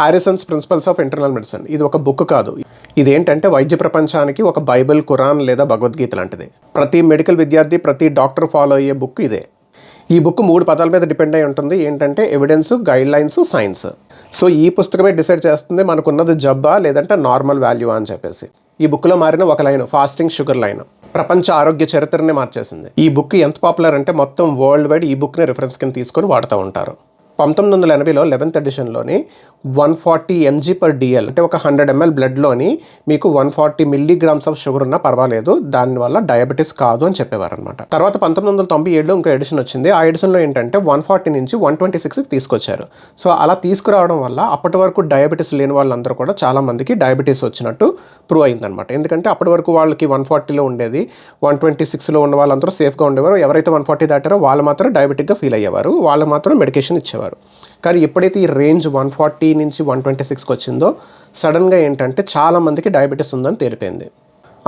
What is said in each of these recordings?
Harrison's principles of internal medicine ఇది ఒక book కాదు. ఇదేంటంటే వైద్య ప్రపంచానికి ఒక బైబిల్ ఖురాన్ లేదా భగవద్గీత లాంటిది. ప్రతి మెడికల్ విద్యార్థి ప్రతి డాక్టర్ ఫాలో అయ్యే బుక్ ఇదే. ఈ బుక్ మూడు పదాల మీద డిపెండ్ అయి ఉంటుంది. ఏంటంటే evidence guidelines science. So ఈ పుస్తకమే డిసైడ్ చేస్తుంది మనకున్నది జబ్బా లేదంటే నార్మల్ వాల్యూ అని చెప్పేసి. ఈ బుక్లో మారిన ఒక లైన్ ఫాస్టింగ్ షుగర్ లైన్. ప్రపంచ ఆరోగ్య చరిత్రనే మార్చేసింది. ఈ బుక్ ఎంత పాపులర్ అంటే మొత్తం వరల్డ్ వైడ్ ఈ బుక్ని రిఫరెన్స్ కింద తీసుకొని వాడుతూ ఉంటారు. పంతొమ్మిది వందల ఎనభైలో eleventh ఎడిషన్లోని one forty mg per dl అంటే ఒక హండ్రెడ్ ఎంఎల్ బ్లడ్లోని మీకు one forty milligrams of sugar ఉన్నా పర్వాలేదు దానివల్ల డయాబెటీస్ కాదు అని చెప్పేవారు అనమాట తర్వాత పంతొమ్మిది వందల తొంభై ఏడులో ఇంకో ఎడిషన్ వచ్చింది. ఆ ఎడిషన్లో ఏంటంటే వన్ ఫార్టీ నుంచి వన్ ట్వంటీ సిక్స్కి తీసుకొచ్చారు. సో అలా తీసుకురావడం వల్ల అప్పటి వరకు డయాబెటీస్ లేని వాళ్ళందరూ కూడా చాలా మందికి డయాబెటీస్ వచ్చినట్టు ప్రూవ్ అయిందనమాట ఎందుకంటే అప్పటి వరకు వాళ్ళకి వన్ ఫార్టీలో ఉండేది వన్ ట్వంటీ సిక్స్లో ఉన్న వాళ్ళందరూ సేఫ్గా ఉండేవారు. ఎవరైతే వన్ ఫార్టీ దాటారో వాళ్ళు మాత్రం డయాబెటిక్గా ఫీల్ అయ్యేవారు. వాళ్ళు మాత్రం మెడికేషన్ ఇచ్చేవారు. కానీ ఎప్పుడైతే ఈ రేంజ్ వన్ ఫార్టీ నుంచి వన్ ట్వంటీ సిక్స్కి వచ్చిందో సడన్గా ఏంటంటే చాలా మందికి డయాబెటీస్ ఉందని తేలిపోయింది.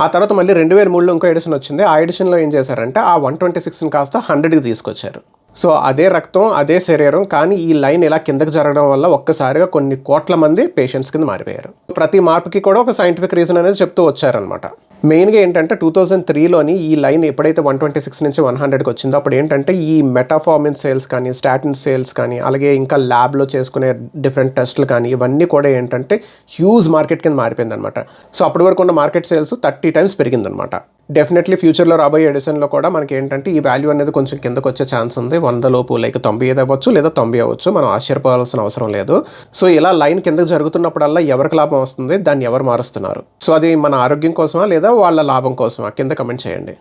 ఆ తర్వాత మళ్ళీ రెండు వేల మూడులో ఇంకో ఎడిషన్ వచ్చింది. ఆ ఎడిషన్లో ఏం చేశారంటే ఆ వన్ ట్వంటీ సిక్స్ని కాస్త హండ్రెడ్కి తీసుకొచ్చారు. సో అదే రక్తం అదే శరీరం కానీ ఈ లైన్ ఇలా కిందకి జరగడం వల్ల ఒక్కసారిగా కొన్ని కోట్ల మంది పేషెంట్స్ కింద మారిపోయారు. ప్రతి మార్పుకి కూడా ఒక సైంటిఫిక్ రీజన్ అనేది చెప్తూ వచ్చారనమాట మెయిన్గా ఏంటంటే టూ థౌజండ్ త్రీలోని ఈ లైన్ ఎప్పుడైతే వన్ ట్వంటీ సిక్స్ నుంచి వన్ హండ్రెడ్కి వచ్చిందో అప్పుడు ఏంటంటే ఈ మెటాఫార్మిన్ సేల్స్ కానీ స్టాటిన్ సేల్స్ కానీ అలాగే ఇంకా ల్యాబ్లో చేసుకునే డిఫరెంట్ టెస్ట్లు కానీ ఇవన్నీ కూడా ఏంటంటే హ్యూజ్ మార్కెట్ కింద మారిపోయింది అనమాట సో అప్పటి వరకు ఉన్న మార్కెట్ సేల్స్ థర్టీ టైమ్స్ పెరిగిందనమాట డెఫినెట్లీ ఫ్యూచర్లో రాబోయే ఎడిషన్లో కూడా మనకి ఏంటంటే ఈ వాల్యూ అనేది కొంచెం కిందకు వచ్చే ఛాన్స్ ఉంది. వంద లోపు లైక్ తొంభై ఐదు అవ్వచ్చు లేదా తొంభై అవ్వచ్చు. మనం ఆశ్చర్యపోవాల్సిన అవసరం లేదు. సో ఇలా లైన్ కిందకు జరుగుతున్నప్పుడల్లా ఎవరికి లాభం వస్తుంది? దాన్ని ఎవరు మారుస్తున్నారు? సో అది మన ఆరోగ్యం కోసమా లేదా వాళ్ళ లాభం కోసమా? కింద కమెంట్ చేయండి.